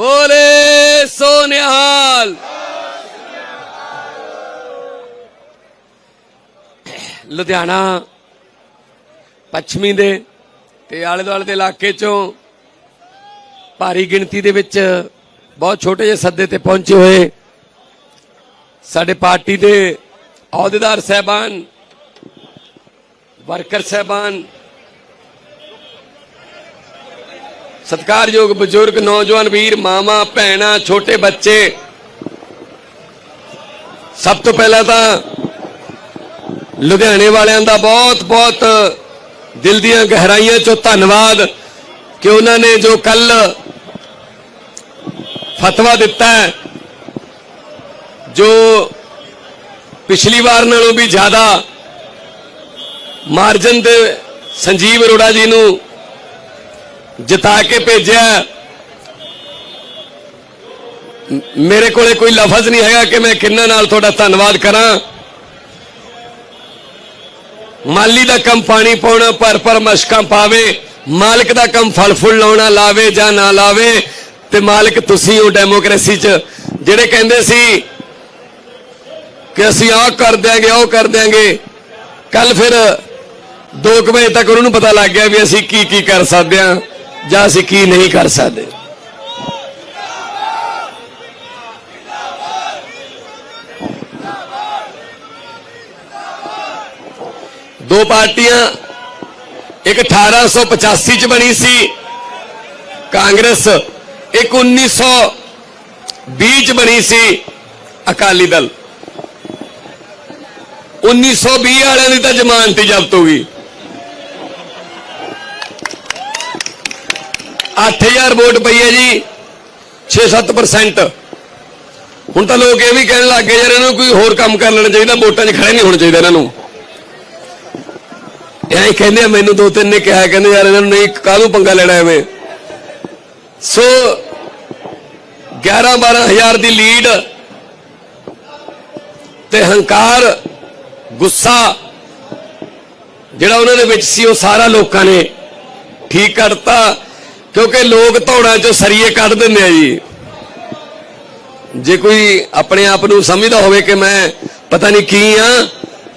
ਬੋਲੇ ਸੋ ਨਿਹਾਲ ਲੁਧਿਆਣਾ ਪੱਛਮੀ ਦੇ ਤੇ ਆਲੇ ਦੁਆਲੇ ਦੇ ਇਲਾਕੇ ਚੋਂ ਭਾਰੀ ਗਿਣਤੀ ਦੇ ਵਿੱਚ ਬਹੁਤ ਛੋਟੇ ਜਿਹੇ ਸੱਦੇ ਤੇ ਪਹੁੰਚੇ ਹੋਏ ਸਾਡੇ ਪਾਰਟੀ ਦੇ ਅਹੁਦੇਦਾਰ ਸਹਿਬਾਨ, ਵਰਕਰ ਸਹਿਬਾਨ ਸਤਿਕਾਰਯੋਗ ਬਜ਼ੁਰਗ ਨੌਜਵਾਨ ਵੀਰ ਮਾਮਾ ਭੈਣਾ, ਛੋਟੇ ਬੱਚੇ। ਸਭ ਤੋਂ ਪਹਿਲਾਂ ਤਾਂ ਲੁਧਿਆਣੇ ਵਾਲਿਆਂ ਦਾ ਬਹੁਤ ਬਹੁਤ ਦਿਲ ਦੀਆਂ ਗਹਿਰਾਈਆਂ ਚੋਂ ਧੰਨਵਾਦ ਕਿ ਉਹਨਾਂ ਨੇ ਜੋ ਕੱਲ ਫਤਵਾ ਦਿੱਤਾ ਹੈ, ਜੋ ਪਿਛਲੀ ਵਾਰ ਨਾਲੋਂ ਵੀ ਜ਼ਿਆਦਾ ਮਾਰਜਨ ਦੇ ਸੰਜੀਵ ਅਰੋੜਾ ਜੀ ਨੂੰ ਜਿਤਾ ਕੇ ਭੇਜਿਆ। ਮੇਰੇ ਕੋਲੇ ਕੋਈ ਲਫ਼ਜ਼ ਨਹੀਂ ਹੈਗਾ ਕਿ ਮੈਂ ਕਿੰਨਾ ਨਾਲ ਤੁਹਾਡਾ ਧੰਨਵਾਦ ਕਰਾਂ। ਮਾਲੀ ਦਾ ਕੰਮ ਪਾਣੀ ਪਾਉਣਾ ਪਰ ਪਰ ਮਸ਼ਕਾਂ ਪਾਵੇ, ਮਾਲਕ ਦਾ ਕੰਮ ਫਲ ਫੁੱਲ ਲਾਉਣਾ, ਲਾਵੇ ਜਾਂ ਨਾ ਲਾਵੇ, ਤੇ ਮਾਲਕ ਤੁਸੀਂ ਹੋ ਡੈਮੋਕ੍ਰੇਸੀ 'ਚ। ਜਿਹੜੇ ਕਹਿੰਦੇ ਸੀ ਕਿ ਅਸੀਂ ਆਹ ਕਰ ਦਿਆਂਗੇ, ਉਹ ਕਰ ਦਿਆਂਗੇ ਕੱਲ ਫਿਰ 2 ਵਜੇ ਤੱਕ ਉਹਨਾਂ ਨੂੰ ਪਤਾ ਲੱਗ ਗਿਆ ਵੀ ਅਸੀਂ ਕੀ ਕੀ ਕਰ ਸਕਦੇ ਹਾਂ। ਜਾਂ ਅਸੀਂ ਕੀ ਨਹੀਂ ਕਰ ਸਕਦੇ? ਦੋ ਪਾਰਟੀਆਂ, ਇੱਕ 1885 ਚ ਬਣੀ ਸੀ ਕਾਂਗਰਸ, ਇੱਕ 1920 ਚ ਬਣੀ ਸੀ ਅਕਾਲੀ ਦਲ। 1920 ਵਾਲਿਆਂ ਦੀ ਤਾਂ ਜ਼ਮਾਨਤ ਹੀ ਜ਼ਬਤ ਹੋ ਗਈ। 8000 ਵੋਟ ਪਈ ਹੈ ਜੀ 6-7% ਹੁਣ ਤਾਂ ਲੋਕ ਇਹ ਵੀ ਕਹਿਣ ਲੱਗ ਗਏ, ਯਾਰ ਇਹਨਾਂ ਨੂੰ ਕੋਈ ਹੋਰ ਕੰਮ ਕਰ ਲੈਣਾ ਚਾਹੀਦਾ, ਵੋਟਾਂ 'ਚ ਖੜੇ ਨਹੀਂ ਹੋਣਾ ਚਾਹੀਦਾ ਇਹਨਾਂ ਨੂੰ। ਇਹ ਕਹਿੰਦੇ ਆ, ਮੈਨੂੰ ਦੋ ਤਿੰਨ ਨੇ ਕਿਹਾ, ਕਹਿੰਦੇ ਯਾਰ ਇਹਨਾਂ ਨੂੰ ਨਹੀਂ, ਕਾਹਨੂੰ ਪੰਗਾ ਲੈਣਾ ਐਵੇਂ? ਸੋ 11 12000 ਦੀ ਲੀਡ ਤੇ ਹੰਕਾਰ, ਗੁੱਸਾ ਜਿਹੜਾ ਉਹਨਾਂ ਦੇ ਵਿੱਚ ਸੀ, ਉਹ ਸਾਰਾ ਲੋਕਾਂ ਨੇ ਠੀਕ ਕਰਤਾ। ਕਿਉਂਕਿ ਲੋਕ ਧੌੜਾਂ ਚੋਂ ਸਰੀਏ ਕੱਢ ਦਿੰਦੇ ਆ ਜੀ। ਜੇ ਕੋਈ ਆਪਣੇ ਆਪ ਨੂੰ ਸਮਝਦਾ ਹੋਵੇ ਕਿ ਮੈਂ ਪਤਾ ਨਹੀਂ ਕੀ ਆ,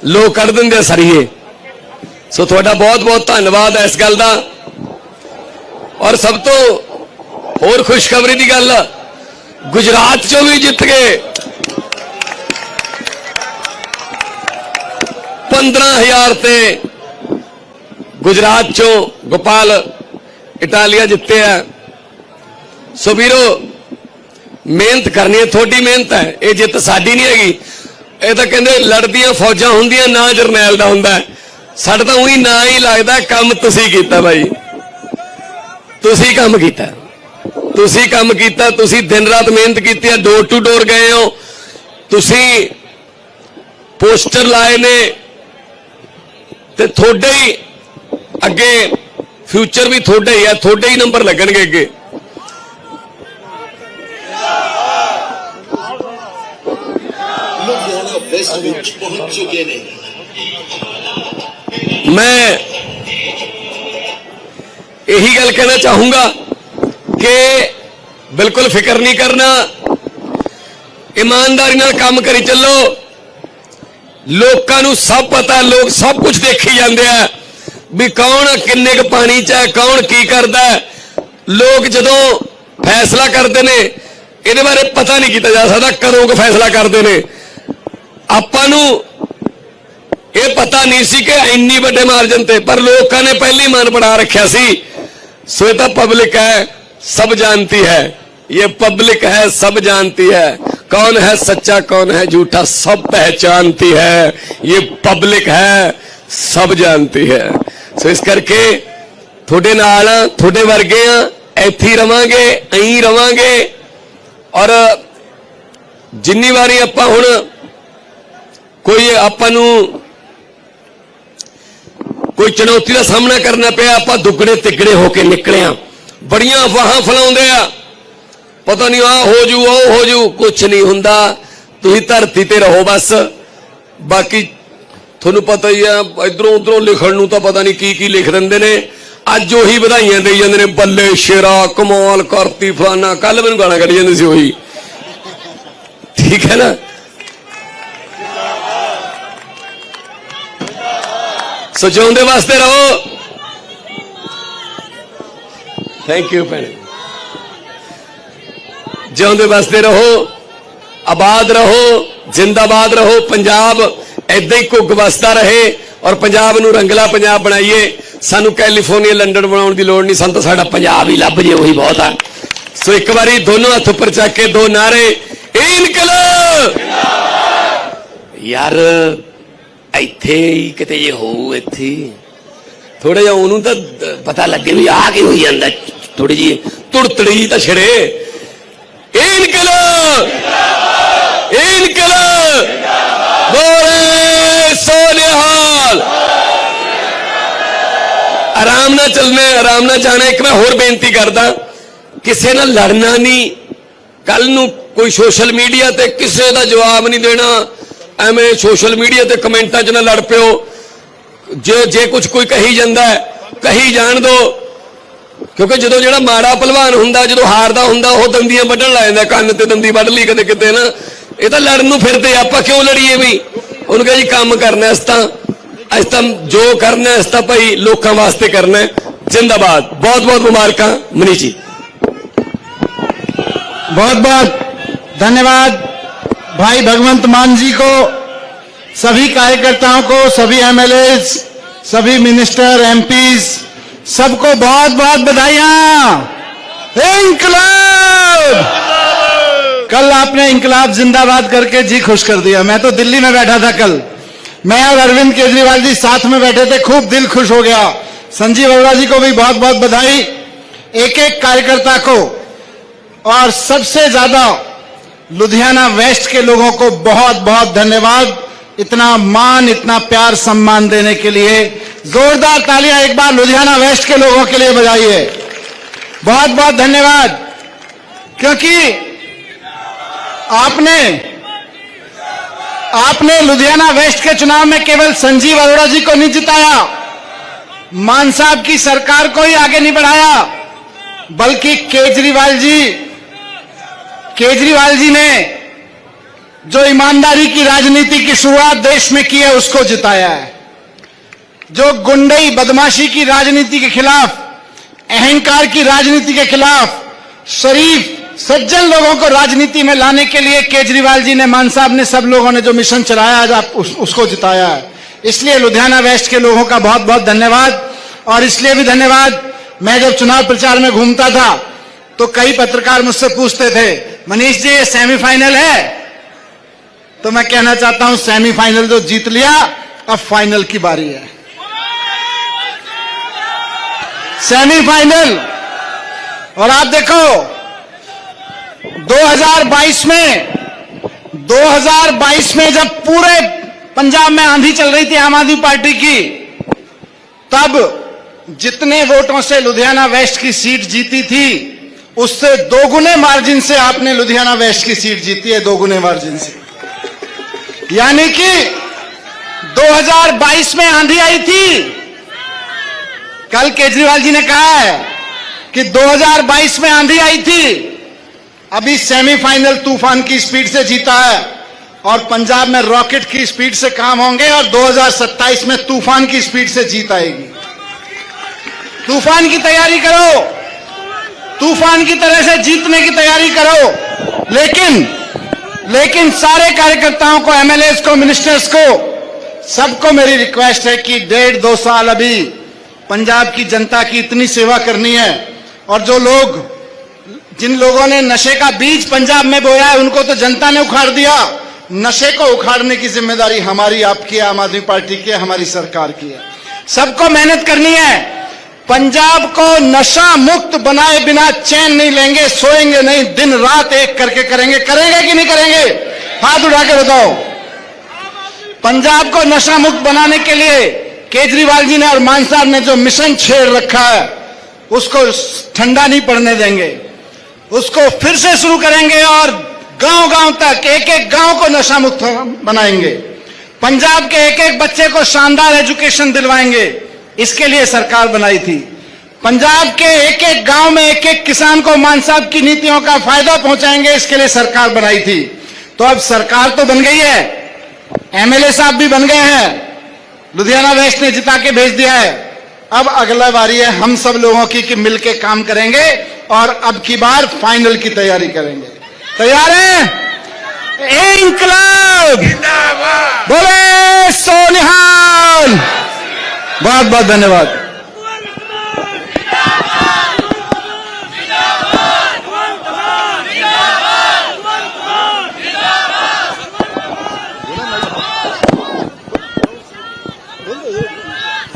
ਲੋਕ ਕੱਢ ਦਿੰਦੇ ਆ ਸਰੀਏ। ਸੋ ਤੁਹਾਡਾ ਬਹੁਤ ਬਹੁਤ ਧੰਨਵਾਦ ਇਸ ਗੱਲ ਦਾ। ਔਰ ਸਭ ਤੋਂ ਹੋਰ ਖੁਸ਼ਖਬਰੀ ਦੀ ਗੱਲ, ਗੁਜਰਾਤ ਚੋਂ ਵੀ ਜਿੱਤ ਗਏ। 15000 ਤੇ ਗੁਜਰਾਤ ਚੋਂ ਗੋਪਾਲ ਇਟਾਲੀਆ ਜਿੱਤਿਆ ਸੋ ਵੀਰੋ, ਮਿਹਨਤ ਕਰਨੀ ਹੈ, ਤੁਹਾਡੀ ਮਿਹਨਤ ਹੈ। ਇਹ ਜਿੱਤ ਸਾਡੀ ਨਹੀਂ ਹੈਗੀ। ਇਹ ਤਾਂ ਕਹਿੰਦੇ ਲੜਦੀਆਂ ਫੌਜਾਂ ਹੁੰਦੀਆਂ, ਨਾ ਜਰਨੈਲ ਦਾ ਹੁੰਦਾ। ਹੈ। ਸਾਡਾ ਤਾਂ ਉਹੀ ਨਾ ਹੀ ਲੱਗਦਾ, ਕੰਮ ਤੁਸੀਂ ਕੀਤਾ ਭਾਈ ਤੁਸੀਂ ਕੰਮ ਕੀਤਾ। ਤੁਸੀਂ ਕੰਮ ਕੀਤਾ, ਤੁਸੀਂ ਦਿਨ ਰਾਤ ਮਿਹਨਤ ਕੀਤੀ ਹੈ ਡੋਰ ਟੂ ਡੋਰ ਗਏ ਹੋ। ਤੁਸੀਂ ਪੋਸਟਰ ਲਾਏ ਨੇ। ਤੇ ਤੁਹਾਡੇ ਹੀ ਅੱਗੇ ਫਿਊਚਰ ਵੀ ਤੁਹਾਡਾ ਹੀ ਹੈ ਤੁਹਾਡੇ ਹੀ ਨੰਬਰ ਲੱਗਣਗੇ ਅੱਗੇ। ਮੈਂ ਇਹੀ ਗੱਲ ਕਹਿਣਾ ਚਾਹੂੰਗਾ ਕਿ ਬਿਲਕੁਲ ਫਿਕਰ ਨਹੀਂ ਕਰਨਾ। ਇਮਾਨਦਾਰੀ ਨਾਲ ਕੰਮ ਕਰੀ ਚੱਲੋ। ਲੋਕਾਂ ਨੂੰ ਸਭ ਪਤਾ, ਲੋਕ ਸਭ ਕੁਝ ਦੇਖੀ ਜਾਂਦੇ ਆ। ਵੀ ਕੌਣ ਕਿੰਨੇ ਕੁ ਪਾਣੀ 'ਚ ਹੈ ਕੌਣ ਕੀ ਕਰਦਾ ਹੈ। ਲੋਕ ਜਦੋਂ ਫੈਸਲਾ ਕਰਦੇ ਨੇ ਇਹਦੇ ਬਾਰੇ ਪਤਾ ਨਹੀਂ ਕੀਤਾ ਜਾ ਸਕਦਾ ਕਦੋਂ ਕੁ ਫੈਸਲਾ ਕਰਦੇ ਨੇ ਆਪਾਂ ਨੂੰ ਇਹ ਪਤਾ ਨਹੀਂ ਸੀ ਕਿ ਇੰਨੀ ਵੱਡੇ ਮਾਰਜਨ ਤੇ ਪਰ ਲੋਕਾਂ ਨੇ ਪਹਿਲੀ ਮਨ ਬਣਾ ਰੱਖਿਆ ਸੀ ਸੋ ਇਹ ਤਾਂ ਪਬਲਿਕ ਹੈ ਸਭ ਜਾਣਤੀ ਹੈ ਇਹ ਪਬਲਿਕ है सब जानती है कौन है सच्चा कौन है झूठा सब पहचानती है ये पब्लिक है सब जानती है ਸੋ ਇਸ ਕਰਕੇ ਤੁਹਾਡੇ ਨਾਲ, ਤੁਹਾਡੇ ਵਰਗੇ ਆ, ਇੱਥੇ ਰਵਾਂਗੇ ਐਂ ਰਵਾਂਗੇ। ਔਰ ਜਿੰਨੀ ਵਾਰੀ ਆਪਾਂ ਹੁਣ ਕੋਈ ਆਪਾਂ ਨੂੰ ਕੋਈ ਚੁਣੌਤੀ ਦਾ ਸਾਹਮਣਾ ਕਰਨਾ ਪਿਆ, ਆਪਾਂ ਦੁੱਗੜੇ ਤਿੱਗੜੇ ਹੋ ਕੇ ਨਿਕਲੇ ਆ। ਬੜੀਆਂ ਅਫਵਾਹਾਂ ਫਲਾਉਂਦੇ ਆ। ਪਤਾ ਨਹੀਂ ਆ ਹੋ ਜੂ, ਉਹ ਹੋ ਜੂ ਕੁਝ ਨਹੀਂ ਹੁੰਦਾ। ਤੁਸੀਂ ਧਰਤੀ ਤੇ ਰਹੋ ਬਸ। ਬਾਕੀ ਤੁਹਾਨੂੰ ਪਤਾ ਹੀ ਆ, ਇਧਰੋਂ ਉਧਰੋਂ ਲਿਖਣ ਨੂੰ ਤਾਂ ਪਤਾ ਨਹੀਂ ਕੀ ਕੀ ਲਿਖ ਦਿੰਦੇ ਨੇ। ਅੱਜ ਉਹੀ ਵਧਾਈਆਂ ਦੇਈ ਜਾਂਦੇ ਨੇ, ਬੱਲੇ ਸ਼ੇਰਾ, ਕਮਾਲ ਕਰਤੀ ਫਲਾਨਾ। ਕੱਲ ਮੈਨੂੰ ਗਾਲਾਂ ਕੱਢ ਜਾਂਦੇ ਸੀ ਉਹੀ। ਠੀਕ ਹੈ ਨਾ? ਸੋ ਜਿਉਂਦੇ ਵਾਸਤੇ ਰਹੋ। ਥੈਂਕ ਯੂ ਭੈਣ। ਜਿਉਂਦੇ ਵਾਸਤੇ ਰਹੋ, ਆਬਾਦ ਰਹੋ, ਜਿੰਦਾਬਾਦ ਰਹੋ, ਪੰਜਾਬ ਏਦਾਂ ਹੀ ਘੁੱਗ ਵਸਦਾ ਰਹੇ ਔਰ ਪੰਜਾਬ ਨੂੰ ਰੰਗਲਾ ਪੰਜਾਬ ਬਣਾਈਏ। ਸਾਨੂੰ ਕੈਲੀਫੋਰਨੀਆ, ਲੰਡਨ ਬਣਾਉਣ ਦੀ ਲੋੜ ਨਹੀਂ, ਸਾਨੂੰ ਤਾਂ ਸਾਡਾ ਪੰਜਾਬ ਹੀ ਲੱਭ ਜੇ, ਉਹੀ ਬਹੁਤ ਆ। ਸੋ ਇੱਕ ਵਾਰੀ ਦੋਨੋਂ ਹੱਥ ਉੱਪਰ ਚੱਕ ਕੇ ਦੋ ਨਾਰੇ। ਇਨਕਲਾਬ! ਯਾਰ, ਇੱਥੇ ਹੀ ਕਿਤੇ ਜੇ ਹੋਊ ਇੱਥੇ। ਥੋੜਾ ਜਿਹਾ ਉਹਨੂੰ ਤਾਂ ਪਤਾ ਲੱਗੇ ਵੀ ਆ ਕੀ ਹੋਈ ਜਾਂਦਾ ਥੋੜੀ ਜੀ ਤੁੜਤੜੀ ਤਾਂ ਛੜੇ। ਇਨਕਲਾਬ! ਇਨਕਲਾਬ ਬੋਲੇ ਸੋਨਿਹਾਲ। ਆਰਾਮ ਨਾਲ ਚੱਲਣਾ, ਆਰਾਮ ਨਾਲ ਜਾਣਾ। ਇੱਕ ਮੈਂ ਹੋਰ ਬੇਨਤੀ ਕਰਦਾ, ਕਿਸੇ ਨਾਲ ਲੜਨਾ ਨਹੀਂ। ਕੱਲ ਨੂੰ ਕੋਈ ਸੋਸ਼ਲ ਮੀਡੀਆ ਤੇ ਕਿਸੇ ਦਾ ਜਵਾਬ ਨਹੀਂ ਦੇਣਾ। ਐਵੇਂ ਸੋਸ਼ਲ ਮੀਡੀਆ ਤੇ ਕਮੈਂਟਾਂ 'ਚ ਨਾ ਲੜ ਪਿਓ। ਜੇ ਜੇ ਕੁਝ ਕੋਈ ਕਹੀ ਜਾਂਦਾ ਕਹੀ ਜਾਣ ਦੋ। ਕਿਉਂਕਿ ਜਦੋਂ ਜਿਹੜਾ ਮਾੜਾ ਪਹਿਲਵਾਨ ਹੁੰਦਾ, ਜਦੋਂ ਹਾਰਦਾ ਹੁੰਦਾ, ਉਹ ਦੰਦੀਆਂ ਵੱਢਣ ਲੱਗ ਜਾਂਦਾ। ਕੰਨ ਤੇ ਦੰਦੀ ਵੱਢ ਲਈ ਕਦੇ ਕਿਤੇ ਨਾ। ਇਹ ਤਾਂ ਲੜਨ ਨੂੰ ਫਿਰਦੇ ਆ, ਆਪਾਂ ਕਿਉਂ ਲੜੀਏ ਵੀ ਉਹਨੂੰ ਕਹੇ ਜੀ ਕੰਮ ਕਰਨਾ ਇਸ ਤਾਂ ਇਸ ਤਾਂ ਜੋ ਕਰਨਾ ਇਸ ਤਾਂ ਭਾਈ ਲੋਕਾਂ ਵਾਸਤੇ ਕਰਨਾ ਹੈ। ਜਿੰਦਾਬਾਦ ਬਹੁਤ ਬਹੁਤ ਮੁਬਾਰਕਾਂ ਮਨੀਸ਼ ਜੀ बहुत बहुत धन्यवाद भाई भगवंत मान जी को सभी कार्यकर्ताओं को सभी एमएलए सभी मिनिस्टर एमपीज सबको बहुत बहुत बधाइयां इंकलाब कल आपने इंकलाब जिंदाबाद करके जी खुश कर दिया। मैं तो दिल्ली में बैठा था कल। मैं और अरविंद केजरीवाल जी साथ में बैठे थे, खूब दिल खुश हो गया। संजीव अरोड़ा जी को भी बहुत बहुत बधाई। एक एक कार्यकर्ता को और सबसे ज़्यादा लुधियाना वेस्ट के लोगों को बहुत बहुत धन्यवाद। इतना मान, इतना प्यार, सम्मान देने के लिए। जोरदार तालियाँ एक बार लुधियाना वेस्ट के लोगों के लिए बजाइए। बहुत बहुत धन्यवाद। क्योंकि आपने आपने लुधियाना वेस्ट के चुनाव में केवल संजीव अरोड़ा जी को नहीं जिताया। मान साहब की सरकार को ही आगे नहीं बढ़ाया, बल्कि केजरीवाल जी केजरीवाल जी ने जो ईमानदारी की राजनीति की शुरुआत देश में की है, उसको जिताया है। जो गुंडई बदमाशी की राजनीति के खिलाफ, अहंकार की राजनीति के खिलाफ शरीफ सज्जन लोगों को राजनीति में लाने के लिए केजरीवाल जी ने मान साहब ने सब लोगों ने जो मिशन चलाया आज आप उस, उसको जिताया है। इसलिए लुधियाना वेस्ट के लोगों का बहुत बहुत धन्यवाद। और इसलिए भी धन्यवाद मैं जब चुनाव प्रचार में घूमता था तो कई पत्रकार मुझसे पूछते थे मनीष जी ये सेमीफाइनल है? तो मैं कहना चाहता हूँ सेमीफाइनल जो जीत लिया अब फाइनल की बारी है। सेमीफाइनल! और आप देखो 2022 में 2022 में जब पूरे पंजाब में आंधी चल रही थी आम आदमी पार्टी की, तब जितने वोटों से लुधियाना वेस्ट की सीट जीती थी, उससे दोगुने मार्जिन से आपने लुधियाना वेस्ट की सीट जीती है, दोगुने मार्जिन से। यानी कि 2022 में आंधी आई थी। कल केजरीवाल जी ने कहा है कि 2022 में आंधी आई थी। अभी सेमीफाइनल तूफ़ान की स्पीड से जीता है और पंजाब में रॉकेट की स्पीड से काम होंगे और 2027 में तूफ़ान की स्पीड से जीत आएगी। तूफ़ान की तैयारी करो। तूफ़ान की तरह से जीतने की तैयारी करो। लेकिन लेकिन सारे कार्यकर्ताओं को एमएलए को मिनिस्टर्स को, सबको मेरी रिक्वेस्ट है कि डेढ़ दो साल अभी पंजाब की जनता की इतनी सेवा करनी है और जो लोग जिन लोगों ने नशे का बीज पंजाब में बोया है, उनको तो जनता ने उखाड़ दिया। नशे को उखाड़ने की ज़िम्मेदारी हमारी, आपकी है, आम आदमी पार्टी की है, हमारी सरकार की है। सबको मेहनत करनी है। पंजाब को नशा मुक्त बनाए बिना चैन नहीं लेंगे, सोएँगे नहीं, दिन रात एक करके करेंगे। करेंगे कि नहीं करेंगे? हाथ उठा के बताओ। पंजाब को नशा मुक्त बनाने के लिए केजरीवाल जी ने और मान साहब ने जो मिशन छेड़ रखा है, उसको ठंडा नहीं पड़ने देंगे। उसको फिर से शुरू करेंगे और गाँव गाँव तक एक एक गाँव को नशा मुक्त बनाएँगे। पंजाब के एक एक बच्चे को शानदार एजुकेशन दिलवाएँगे। इसके लिए सरकार बनाई थी। पंजाब के एक एक गाँव में एक एक किसान को मान साहब की नीतियों का फ़ायदा पहुंचाएँगे, इसके लिए सरकार बनाई थी। तो अब सरकार तो बन गई है। एमएलए साहब भी बन गए हैं। लुधियाना वेस्ट ने जिता के भेज दिया है। अब अगला बारी है हम सब लोगों की कि मिलके काम करेंगे। और अब की बार फाइनल की तैयारी करेंगे तैयार है ए इंकलाब बोले सोनिहाल बहुत बहुत धन्यवाद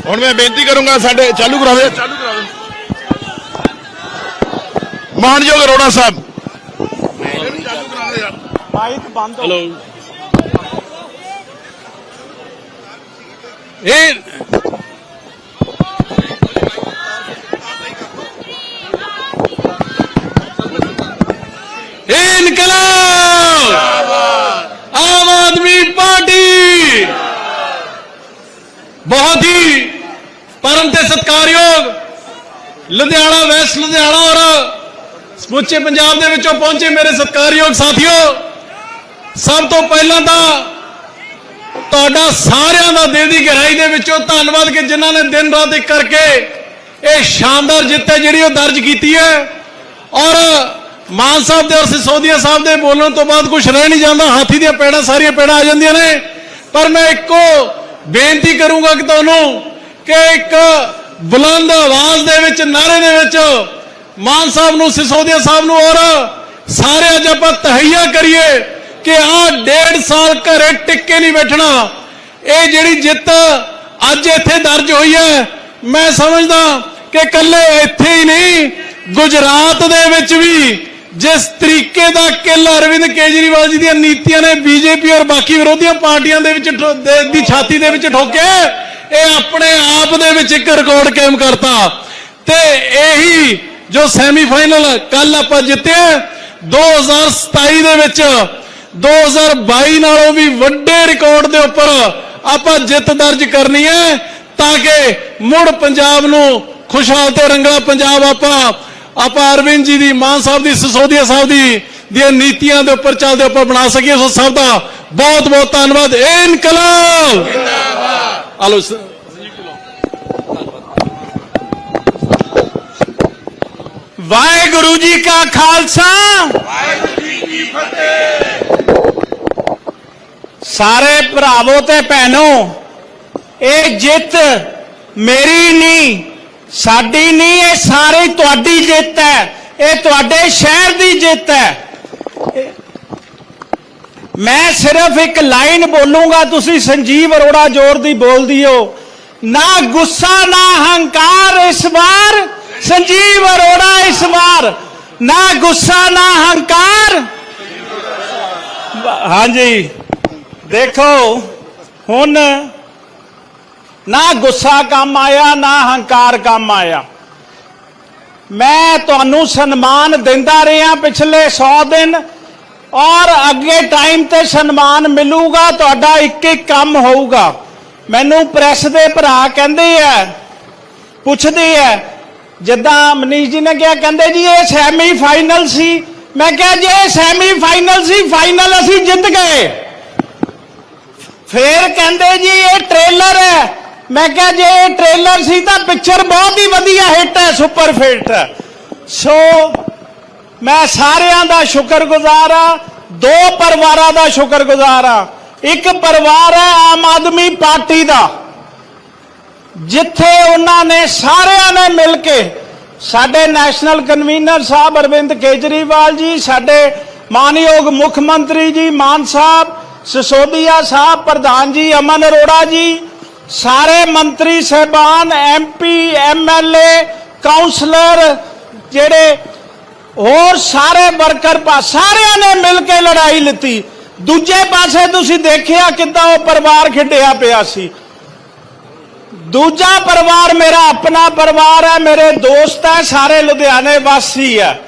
ਹੁਣ ਮੈਂ ਬੇਨਤੀ ਕਰੂੰਗਾ ਸਾਡੇ ਚਾਲੂ ਕਰਾ ਦੇ ਮਾਨਯੋਗ ਅਰੋੜਾ ਸਾਹਿਬ। ਇਹ ਇਨਕਲਾਬ। ਆਮ ਆਦਮੀ ਪਾਰਟੀ। ਬਹੁਤ ਹੀ ਪਰਮ ਤੇ ਸਤਿਕਾਰਯੋਗ ਲੁਧਿਆਣਾ ਵੈਸਟ ਲੁਧਿਆਣਾ ਔਰ ਸਮੁੱਚੇ ਪੰਜਾਬ ਦੇ ਵਿੱਚੋਂ ਪਹੁੰਚੇ ਮੇਰੇ ਸਤਿਕਾਰਯੋਗ ਸਾਥੀਓ, ਸਭ ਤੋਂ ਪਹਿਲਾਂ ਤਾਂ ਤੁਹਾਡਾ ਸਾਰਿਆਂ ਦਾ ਦਿਲ ਦੀ ਗਹਿਰਾਈ ਦੇ ਵਿੱਚੋਂ ਧੰਨਵਾਦ ਕਿ ਜਿਨ੍ਹਾਂ ਨੇ ਦਿਨ ਰਾਤ ਇੱਕ ਕਰਕੇ ਇਹ ਸ਼ਾਨਦਾਰ ਜਿੱਤ ਹੈ ਜਿਹੜੀ ਉਹ ਦਰਜ ਕੀਤੀ ਹੈ। ਔਰ ਮਾਨ ਸਾਹਿਬ ਦੇ ਔਰ ਸਿਸੋਦੀਆ ਸਾਹਿਬ ਦੇ ਬੋਲਣ ਤੋਂ ਬਾਅਦ ਕੁਝ ਰਹਿ ਨਹੀਂ ਜਾਂਦਾ, ਹਾਥੀ ਦੀਆਂ ਪੈੜਾਂ, ਸਾਰੀਆਂ ਪੈੜਾਂ ਆ ਜਾਂਦੀਆਂ ਨੇ। ਪਰ ਮੈਂ ਇੱਕੋ ਬੇਨਤੀ ਕਰੂੰਗਾ ਕਿ ਤੁਹਾਨੂੰ ਕਿ ਇੱਕ ਬੁਲੰਦ ਆਵਾਜ਼ ਦੇ ਵਿੱਚ, ਨਾਰੇ ਦੇ ਵਿੱਚ ਮਾਨ ਸਾਹਿਬ ਨੂੰ, ਸਿਸੋਦੀਆ ਸਾਹਿਬ ਨੂੰ ਔਰ ਸਾਰੇ ਅੱਜ ਆਪਾਂ ਤਹਈਆ ਕਰੀਏ ਕਿ ਆਹ ਡੇਢ ਸਾਲ ਘਰੇ ਟਿੱਕੇ ਨਹੀਂ ਬੈਠਣਾ। ਇਹ ਜਿਹੜੀ ਜਿੱਤ ਅੱਜ ਇੱਥੇ ਦਰਜ ਹੋਈ ਹੈ, ਮੈਂ ਸਮਝਦਾ ਕਿ ਕੱਲੇ ਇੱਥੇ ਹੀ ਨਹੀਂ, ਗੁਜਰਾਤ ਦੇ ਵਿੱਚ ਵੀ ਜਿਸ ਤਰੀਕੇ ਦਾ ਕਿਲ ਅਰਵਿੰਦ ਕੇਜਰੀਵਾਲ ਜੀ ਦੀਆਂ ਨੀਤੀਆਂ ਨੇ ਬੀਜੇਪੀ ਔਰ ਬਾਕੀ ਵਿਰੋਧੀਆਂ ਪਾਰਟੀਆਂ ਦੇ ਵਿੱਚ ਦੀ ਛਾਤੀ ਦੇ ਵਿੱਚ ਠੋਕਿਆ ਇਹ ਆਪਣੇ ਆਪ ਦੇ ਵਿੱਚ ਇੱਕ ਰਿਕਾਰਡ ਕਾਇਮ ਕਰਤਾ। ਤੇ ਇਹੀ ਜੋ ਸੈਮੀਫਾਈਨਲ ਕੱਲ ਆਪਾਂ ਜਿੱਤਿਆ 2027 ਦੇ ਵਿੱਚ 2022 ਨਾਲੋਂ ਵੀ ਵੱਡੇ ਰਿਕਾਰਡ ਦੇ ਉੱਪਰ ਆਪਾਂ ਜਿੱਤ ਦਰਜ ਕਰਨੀ ਹੈ ਤਾਂ ਕਿ ਮੁੜ ਪੰਜਾਬ ਨੂੰ ਖੁਸ਼ਹਾਲ ਤੇ ਰੰਗਲਾ ਪੰਜਾਬ ਆਪਾਂ ਆਪਾਂ ਅਰਵਿੰਦ ਜੀ ਦੀ ਮਾਨ ਸਾਹਿਬ ਦੀ ਸਿਸੋਦੀਆ ਸਾਹਿਬ ਦੀ ਦੀਆਂ ਨੀਤੀਆਂ ਦੇ ਉੱਪਰ ਚੱਲਦੇ ਆਪਾਂ ਬਣਾ ਸਕੀਏ। ਸੋ ਸਭ ਦਾ ਬਹੁਤ ਬਹੁਤ ਧੰਨਵਾਦ। ਇਹ ਇਨਕਲਾਬ! ਜਿੰਦਾਬਾਦ! ਆਲੋ ਵਾਹਿਗੁਰੂ ਜੀ ਕਾ ਖਾਲਸਾ। ਵਾਹਿਗੁਰੂ ਜੀ ਸਾਰੇ ਭਰਾਵੋ ਤੇ ਭੈਣੋ, ਇਹ ਜਿੱਤ ਮੇਰੀ ਨਹੀਂ, ਸਾਡੀ ਨਹੀਂ, ਇਹ ਸਾਰੀ ਤੁਹਾਡੀ ਜਿੱਤ ਹੈ। ਇਹ ਤੁਹਾਡੇ ਸ਼ਹਿਰ ਦੀ ਜਿੱਤ ਹੈ। ਮੈਂ ਸਿਰਫ ਇੱਕ ਲਾਈਨ ਬੋਲੂੰਗਾ, ਤੁਸੀਂ ਸੰਜੀਵ ਅਰੋੜਾ ਜ਼ੋਰ ਦੀ ਬੋਲਦੀ ਹੋ। ਨਾ ਗੁੱਸਾ, ਨਾ ਹੰਕਾਰ ਇਸ ਵਾਰ ਸੰਜੀਵ ਅਰੋੜਾ ਇਸ ਵਾਰ, ਨਾ ਗੁੱਸਾ, ਨਾ ਹੰਕਾਰ। ਹਾਂਜੀ, ਦੇਖੋ, ਹੁਣ ਨਾ ਗੁੱਸਾ ਕੰਮ ਆਇਆ, ਨਾ ਹੰਕਾਰ ਕੰਮ ਆਇਆ। ਮੈਂ ਤੁਹਾਨੂੰ ਸਨਮਾਨ ਦਿੰਦਾ ਰਿਹਾ ਪਿਛਲੇ 100 ਦਿਨ, ਔਰ ਅੱਗੇ ਟਾਈਮ ਤੇ ਸਨਮਾਨ ਮਿਲੂਗਾ, ਤੁਹਾਡਾ ਇੱਕ ਇੱਕ ਕੰਮ ਹੋਊਗਾ। ਮੈਨੂੰ ਪ੍ਰੈਸ ਦੇ ਭਰਾ ਕਹਿੰਦੇ ਆ, ਪੁੱਛਦੇ ਆ ਜਿੱਦਾਂ ਮਨੀਸ਼ ਜੀ ਨੇ ਕਿਹਾ, ਕਹਿੰਦੇ ਜੀ ਇਹ ਸੈਮੀ ਫਾਈਨਲ ਸੀ। ਮੈਂ ਕਿਹਾ ਜੇ, ਇਹ ਸੈਮੀ ਫਾਈਨਲ ਸੀ ਫਾਈਨਲ ਅਸੀਂ ਜਿੱਤ ਗਏ। ਫੇਰ ਕਹਿੰਦੇ ਜੀ, ਇਹ ਟ੍ਰੇਲਰ ਹੈ। ਮੈਂ ਕਿਹਾ ਜੇ ਇਹ ਟ੍ਰੇਲਰ ਸੀ ਤਾਂ ਪਿਕਚਰ ਬਹੁਤ ਹੀ ਵਧੀਆ ਹਿੱਟ ਹੈ ਸੁਪਰ ਹਿੱਟ ਸੋ ਮੈਂ ਸਾਰਿਆਂ ਦਾ ਸ਼ੁਕਰਗੁਜ਼ਾਰ ਆ ਦੋ ਪਰਿਵਾਰਾਂ ਦਾ ਸ਼ੁਕਰਗੁਜ਼ਾਰ ਆ ਇੱਕ ਪਰਿਵਾਰ ਹੈ ਆਮ ਆਦਮੀ ਪਾਰਟੀ ਦਾ। ਜਿੱਥੇ ਉਹਨਾਂ ਨੇ ਸਾਰਿਆਂ ਨੇ ਮਿਲ ਕੇ ਸਾਡੇ ਨੈਸ਼ਨਲ ਕਨਵੀਨਰ ਸਾਹਿਬ ਅਰਵਿੰਦ ਕੇਜਰੀਵਾਲ ਜੀ, ਸਾਡੇ ਮਾਨਯੋਗ ਮੁੱਖ ਮੰਤਰੀ ਜੀ ਮਾਨ ਸਾਹਿਬ, ਸਸੋਦੀਆ ਸਾਹਿਬ, ਪ੍ਰਧਾਨ ਜੀ ਅਮਨ ਅਰੋੜਾ ਜੀ, ਸਾਰੇ ਮੰਤਰੀ ਸਹਿਬਾਨ ਐਮਪੀ ਐਮਐਲਏ ਕਾਉਂਸਲਰ ਜਿਹੜੇ ਹੋਰ ਸਾਰੇ ਵਰਕਰ ਪਾ, ਸਾਰਿਆਂ ਨੇ ਮਿਲ ਕੇ ਲੜਾਈ ਲਿੱਤੀ। ਦੂਜੇ ਪਾਸੇ ਤੁਸੀਂ ਦੇਖਿਆ ਕਿੱਦਾਂ ਉਹ ਪਰਿਵਾਰ ਖਿੰਡਿਆ ਪਿਆ ਸੀ। ਦੂਜਾ ਪਰਿਵਾਰ ਮੇਰਾ ਆਪਣਾ ਪਰਿਵਾਰ ਹੈ, ਮੇਰੇ ਦੋਸਤ ਹੈ, ਸਾਰੇ ਲੁਧਿਆਣੇ ਵਾਸੀ ਹੈ।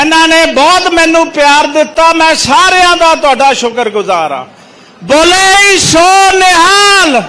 ਇਹਨਾਂ ਨੇ ਬਹੁਤ ਮੈਨੂੰ ਪਿਆਰ ਦਿੱਤਾ, ਮੈਂ ਸਾਰਿਆਂ ਦਾ ਤੁਹਾਡਾ ਸ਼ੁਕਰਗੁਜ਼ਾਰ ਹਾਂ। ਬੋਲੇ ਸੋ ਨਿਹਾਲ।